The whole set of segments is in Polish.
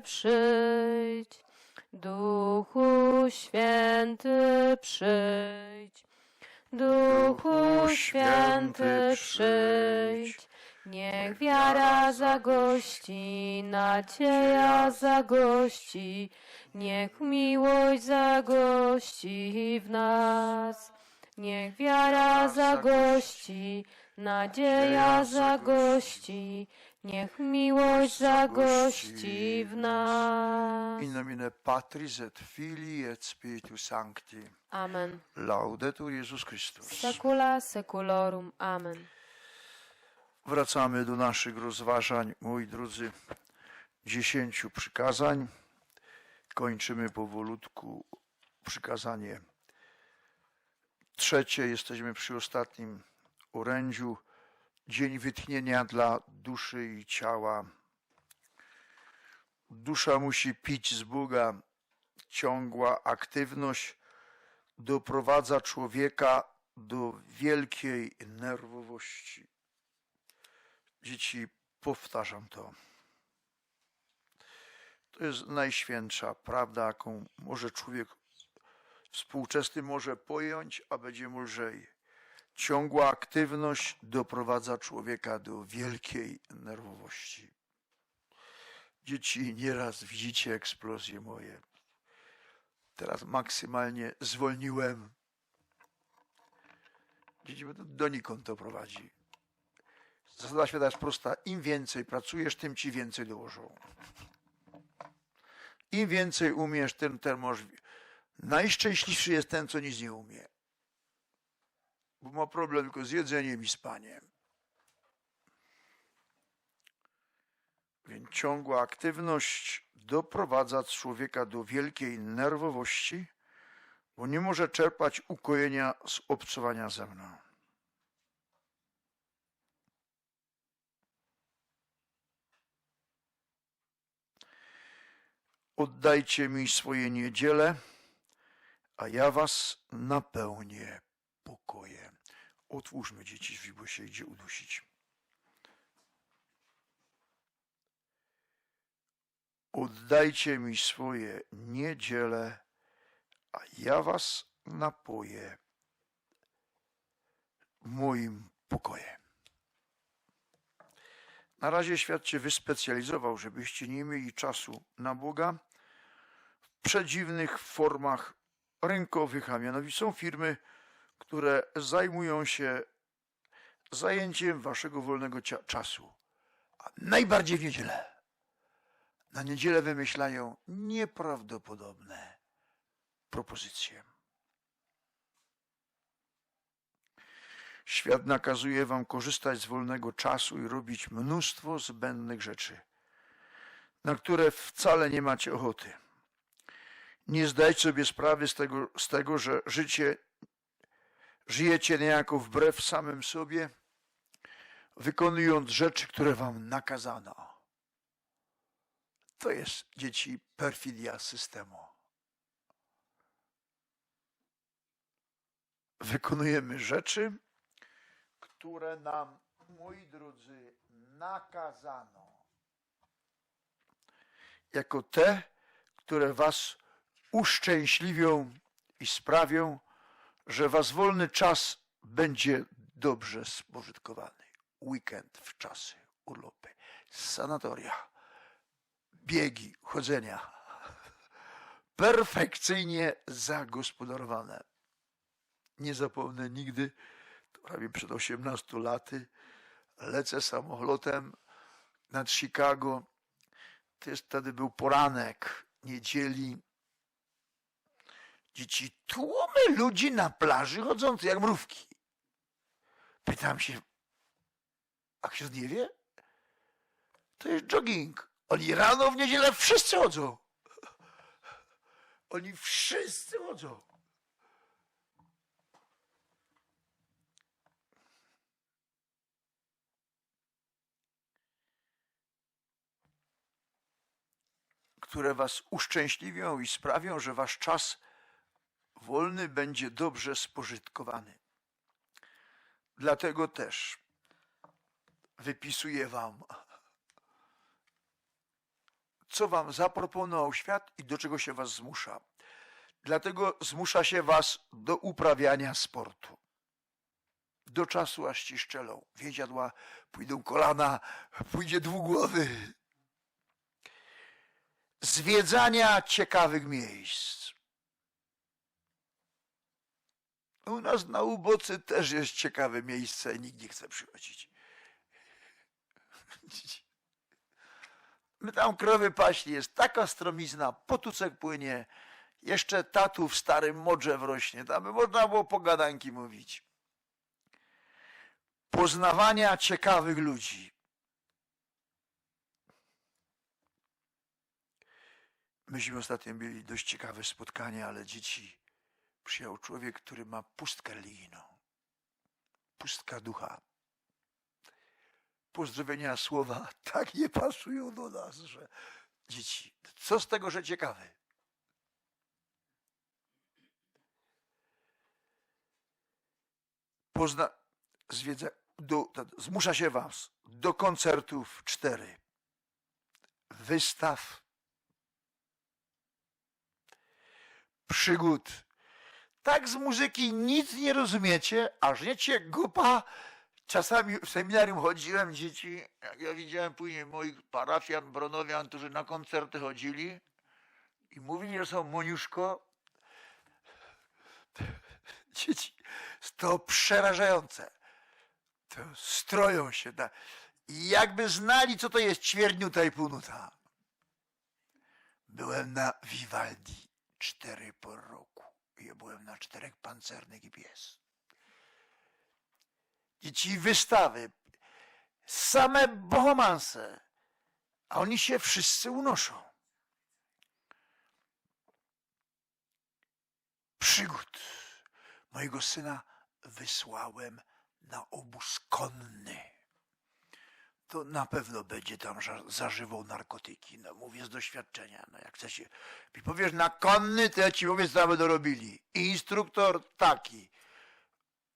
Duchu Święty przyjdź, Duchu Święty przyjdź, Duchu Święty przyjdź. Niech wiara zagości, nadzieja zagości, niech miłość zagości w nas. Niech wiara zagości, nadzieja zagości, niech miłość zagości w nas. In nomine Patris et Filii et Spiritus Sancti. Amen. Laudetur Jezus Chrystus. Secula seculorum. Amen. Wracamy do naszych rozważań, moi drodzy, dziesięciu przykazań. Kończymy powolutku przykazanie trzecie. Jesteśmy przy ostatnim orędziu. Dzień wytchnienia dla duszy i ciała. Dusza musi pić z Boga. Ciągła aktywność doprowadza człowieka do wielkiej nerwowości. Dzieci, powtarzam to. To jest najświętsza prawda, jaką może człowiek współczesny może pojąć, a będzie lżej. Ciągła aktywność doprowadza człowieka do wielkiej nerwowości. Dzieci, nieraz widzicie eksplozje moje. Teraz maksymalnie zwolniłem. Dzieci, bo to donikąd to prowadzi. Zasada świata jest prosta. Im więcej pracujesz, tym ci więcej dołożą. Im więcej umiesz, tym ten możesz. Najszczęśliwszy jest ten, co nic nie umie. Bo ma problem tylko z jedzeniem i spaniem. Więc ciągła aktywność doprowadza człowieka do wielkiej nerwowości, bo nie może czerpać ukojenia z obcowania ze mną. Oddajcie mi swoje niedziele, a ja was napełnię pokojem. Otwórzmy dzieci bo się idzie udusić. Oddajcie mi swoje niedziele, a ja was napoję moim pokojem. Na razie świat się wyspecjalizował, żebyście nie mieli czasu na Boga w przedziwnych formach rynkowych, a mianowicie są firmy, które zajmują się zajęciem waszego wolnego czasu. A najbardziej w niedzielę. Na niedzielę wymyślają nieprawdopodobne propozycje. Świat nakazuje wam korzystać z wolnego czasu i robić mnóstwo zbędnych rzeczy, na które wcale nie macie ochoty. Nie zdajcie sobie sprawy z tego, z tego że życie, żyjecie niejako wbrew samym sobie, wykonując rzeczy, które wam nakazano. To jest, dzieci, perfidia systemu. Wykonujemy rzeczy, które nam, moi drodzy, nakazano. Jako te, które was uszczęśliwią i sprawią, że was wolny czas będzie dobrze spożytkowany. Weekend w czasy, urlopy, sanatoria, biegi, chodzenia. Perfekcyjnie zagospodarowane. Nie zapomnę nigdy, to prawie przed 18 laty, lecę samolotem nad Chicago. To jest, wtedy był poranek niedzieli. Dzieci, tłumy ludzi na plaży chodzących jak mrówki. Pytam się, a ksiądz nie wie? To jest jogging. Oni rano w niedzielę wszyscy chodzą. Oni wszyscy chodzą. które was uszczęśliwią i sprawią, że wasz czas wolny będzie dobrze spożytkowany. Dlatego też wypisuję wam co wam zaproponował świat i do czego się was zmusza. Dlatego zmusza się was do uprawiania sportu. Do czasu, aż ci szczelą więziadła, pójdą kolana, pójdzie dwugłowy. Zwiedzania ciekawych miejsc. U nas na Ubocy też jest ciekawe miejsce i nikt nie chce przychodzić. My tam krowy paśli, jest taka stromizna, potucek płynie, jeszcze tatu w starym modrze wrośnie, tam by można było pogadanki mówić. Poznawania ciekawych ludzi. Myśmy ostatnio mieli dość ciekawe spotkanie, ale dzieci przyjął człowiek, który ma pustkę religijną. Pustka ducha. Pozdrowienia słowa tak nie pasują do nas, że dzieci, co z tego, że ciekawe? Pozna, zwiedza, do, zmusza się was do koncertów cztery, wystaw, przygód. Tak z muzyki nic nie rozumiecie, a życie gupa. Czasami w seminarium chodziłem, dzieci, jak ja widziałem później moich parafian, bronowian, którzy na koncerty chodzili i mówili, że są moniuszko. Dzieci, to przerażające. To stroją się. Da. Jakby znali, co to jest ćwierćnuta i półnuta. Byłem na Vivaldi cztery po roku. Na czterech pancernych i pies. Dzieci wystawy, same bohomanse, a oni się wszyscy unoszą. Przygód. Mojego syna wysłałem na obóz konny. To na pewno będzie tam zażywał narkotyki. No, mówię z doświadczenia. No, jak chcecie, mi powiesz na konny, to ja ci mówię, co tam będą robili. Instruktor taki.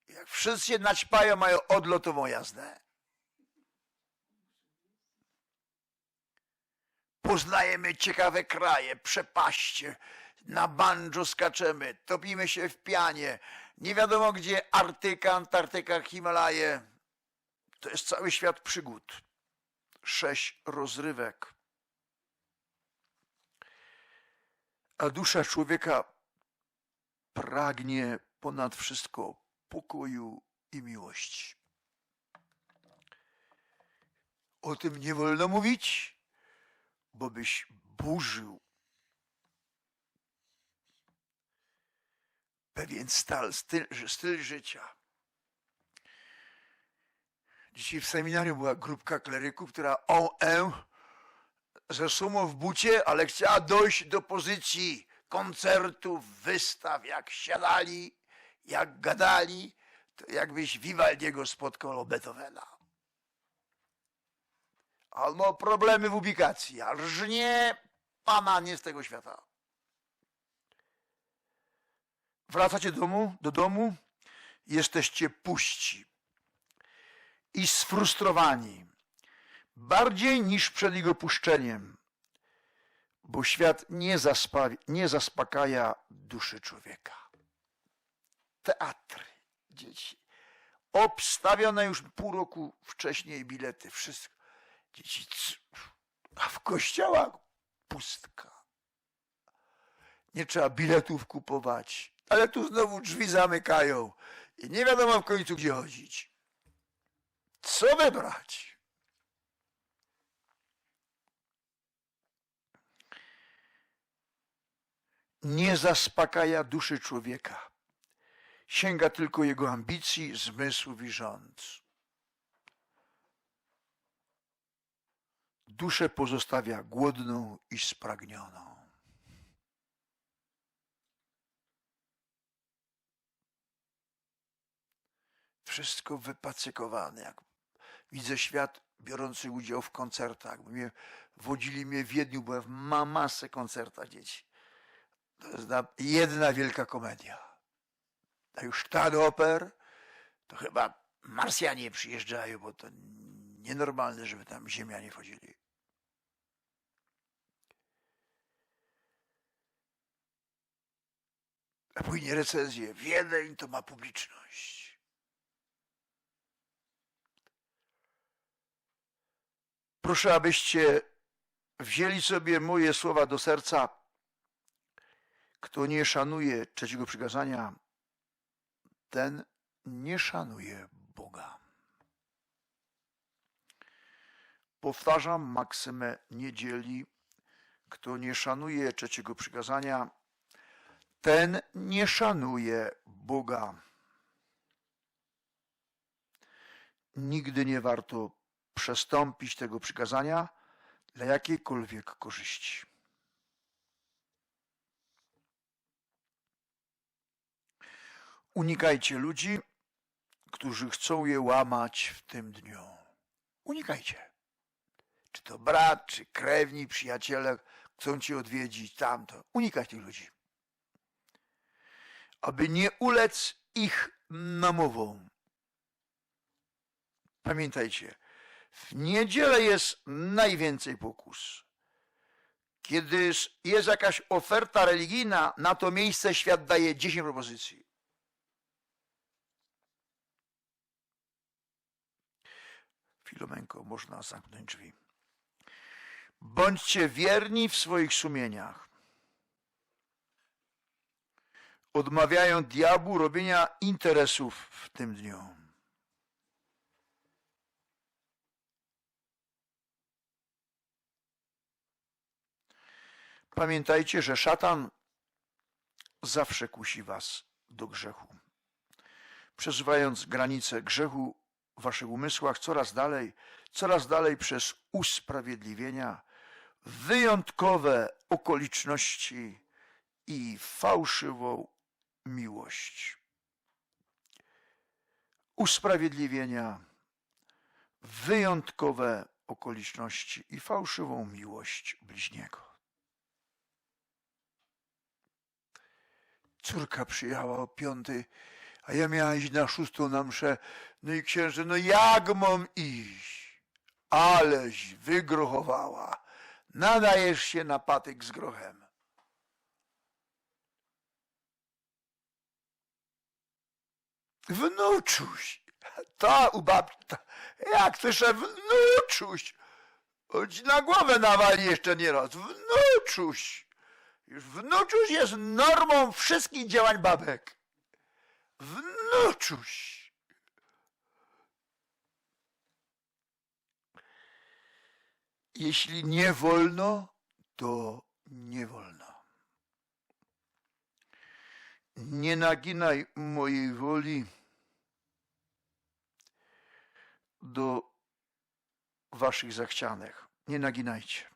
Jak wszyscy się naćpają, mają odlotową jazdę. Poznajemy ciekawe kraje, przepaście. Na banjo skaczemy, topimy się w pianie. Nie wiadomo gdzie Artyka, Antarktyka, Himalaje. To jest cały świat przygód. Sześć rozrywek. A dusza człowieka pragnie ponad wszystko pokoju i miłości. O tym nie wolno mówić, bo byś burzył pewien stal, styl, styl życia. Dzisiaj w seminarium była grupka kleryków, która en ze sumą w bucie, ale chciała dojść do pozycji koncertów, wystaw, jak siadali, jak gadali, to jakbyś Vivaldiego spotkał Beethovena. Albo problemy w ubikacji, a rżnie pana nie z tego świata. Wracacie do domu, do domu, jesteście puści i sfrustrowani, bardziej niż przed jego puszczeniem, bo świat nie, zaspa, nie zaspokaja duszy człowieka. Teatry, dzieci, obstawione już pół roku wcześniej bilety, wszystko. Dzieci, a w kościołach pustka. Nie trzeba biletów kupować, ale tu znowu drzwi zamykają i nie wiadomo w końcu gdzie chodzić. Co wybrać? Nie zaspokaja duszy człowieka. Sięga tylko jego ambicji, zmysłów i rząd. Duszę pozostawia głodną i spragnioną. Wszystko wypacykowane. Jak widzę świat biorący udział w koncertach. Mnie, wodzili mnie w Wiedniu, byłem w ma masę koncerta dzieci. To jest jedna wielka komedia. A już sztan oper, to chyba Marsjanie przyjeżdżają, bo to nienormalne, żeby tam ziemianie wchodzili. A później recenzje. Wiedeń to ma publiczność. Proszę, abyście wzięli sobie moje słowa do serca. Kto nie szanuje trzeciego przykazania, ten nie szanuje Boga. Powtarzam maksymę niedzieli. Kto nie szanuje trzeciego przykazania, ten nie szanuje Boga. Nigdy nie warto przestąpić tego przykazania dla jakiejkolwiek korzyści. Unikajcie ludzi, którzy chcą je łamać w tym dniu. Unikajcie. Czy to brat, czy krewni, przyjaciele chcą cię odwiedzić, tamto. Unikaj tych ludzi. Aby nie ulec ich namowom. Pamiętajcie, w niedzielę jest najwięcej pokus. Kiedy jest jakaś oferta religijna, na to miejsce świat daje 10 propozycji. Filomenko, można zamknąć drzwi. Bądźcie wierni w swoich sumieniach. Odmawiają diabłu robienia interesów w tym dniu. Pamiętajcie, że szatan zawsze kusi was do grzechu. Przesuwając granice grzechu w waszych umysłach coraz dalej, coraz dalej przez usprawiedliwienia, wyjątkowe okoliczności i fałszywą miłość. Usprawiedliwienia, wyjątkowe okoliczności i fałszywą miłość bliźniego. Córka przyjechała o piątej, a ja miałem iść na szóstą na mszę. No i księże, no jak mam iść? Aleś wygrochowała. Nadajesz się na patyk z grochem. Wnuczuś, ta u babci, ta, jak słyszę wnuczuś, choć na głowę nawali jeszcze nie raz, wnuczuś. Już wnuczuś jest normą wszystkich działań babek. Wnuczuś. Jeśli nie wolno, to nie wolno. Nie naginaj mojej woli do waszych zachcianek. Nie naginajcie.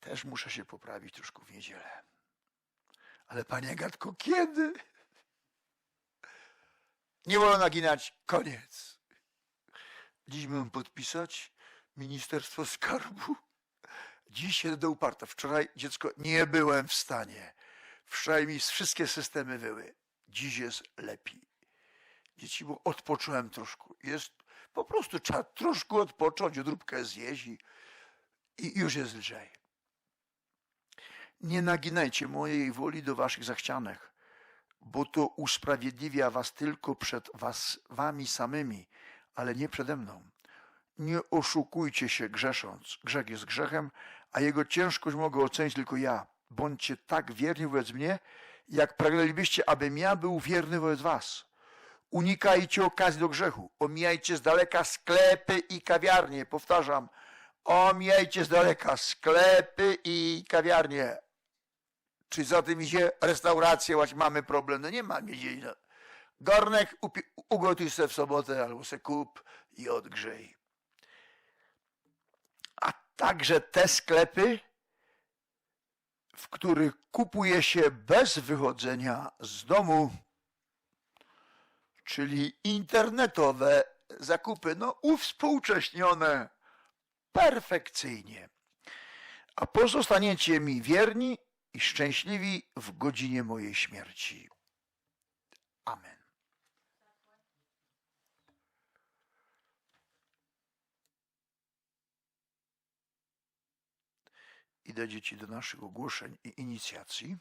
Też muszę się poprawić troszkę w niedzielę. Ale panie Gatko, kiedy? Nie wolno naginać. Koniec. Dziś mam podpisać Ministerstwo Skarbu. Dziś się do uparta. Wczoraj dziecko nie byłem w stanie. Wczoraj mi wszystkie systemy były. Dziś jest lepiej. Dzieci, bo odpocząłem troszkę. Jest po prostu trzeba troszkę odpocząć, odróbkę zjeść i, i już jest lżej. Nie naginajcie mojej woli do waszych zachcianek, bo to usprawiedliwia was tylko przed was, wami samymi, ale nie przede mną. Nie oszukujcie się grzesząc. Grzech jest grzechem, a jego ciężkość mogę ocenić tylko ja. Bądźcie tak wierni wobec mnie, jak pragnęlibyście, abym ja był wierny wobec was. Unikajcie okazji do grzechu. Omijajcie z daleka sklepy i kawiarnie. Powtarzam, omijajcie z daleka sklepy i kawiarnie. Czy za tym idzie restaurację, właśnie mamy problem? No nie ma niedzieli. No. Garnek ugotuj se w sobotę albo se kup i odgrzej. A także te sklepy, w których kupuje się bez wychodzenia z domu, czyli internetowe zakupy, no uwspółcześnione perfekcyjnie. A pozostaniecie mi wierni i szczęśliwi w godzinie mojej śmierci. Amen. Idę dzieci do naszych ogłoszeń i inicjacji.